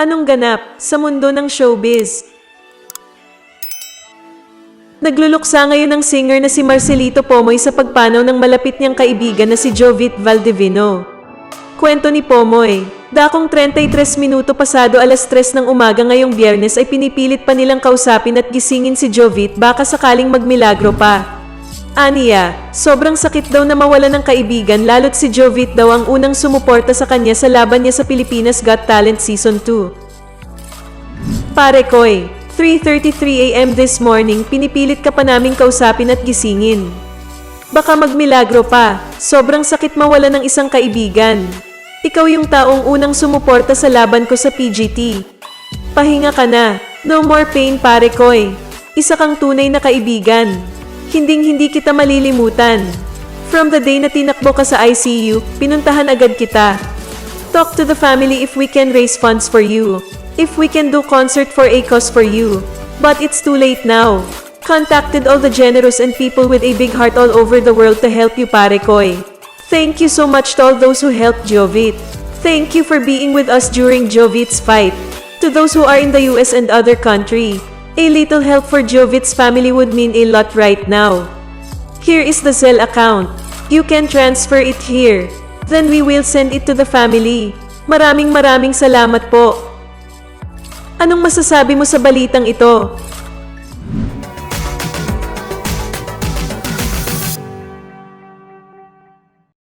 Anong ganap sa mundo ng showbiz? Nagluluksa ngayon ang singer na si Marcelito Pomoy sa pagpanaw ng malapit niyang kaibigan na si Jovit Valdivino. Kwento ni Pomoy, dakong 33 minuto pasado alas 3 ng umaga ngayong biyernes ay pinipilit pa nilang kausapin at gisingin si Jovit baka sakaling magmilagro pa. Aniya, sobrang sakit daw na mawala ng kaibigan lalo't si Jovit daw ang unang sumuporta sa kanya sa laban niya sa Pilipinas Got Talent Season 2. Pare koy, 3.33 a.m. this morning, pinipilit ka pa naming kausapin at gisingin. Baka magmilagro pa, sobrang sakit mawala ng isang kaibigan. Ikaw yung taong unang sumuporta sa laban ko sa PGT. Pahinga ka na, no more pain pare koy. Isa kang tunay na kaibigan. Hinding hindi kita malilimutan. From the day na tinakbo ka sa ICU, pinuntahan agad kita. Talk to the family if we can raise funds for you. If we can do concert for a cause for you. But it's too late now. Contacted all the generous and people with a big heart all over the world to help you pare koy. Thank you so much to all those who helped Jovit. Thank you for being with us during Jovit's fight. To those who are in the US and other country, a little help for Jovit's family would mean a lot right now. Here is the Zelle account. You can transfer it here. Then we will send it to the family. Maraming maraming salamat po. Anong masasabi mo sa balitang ito?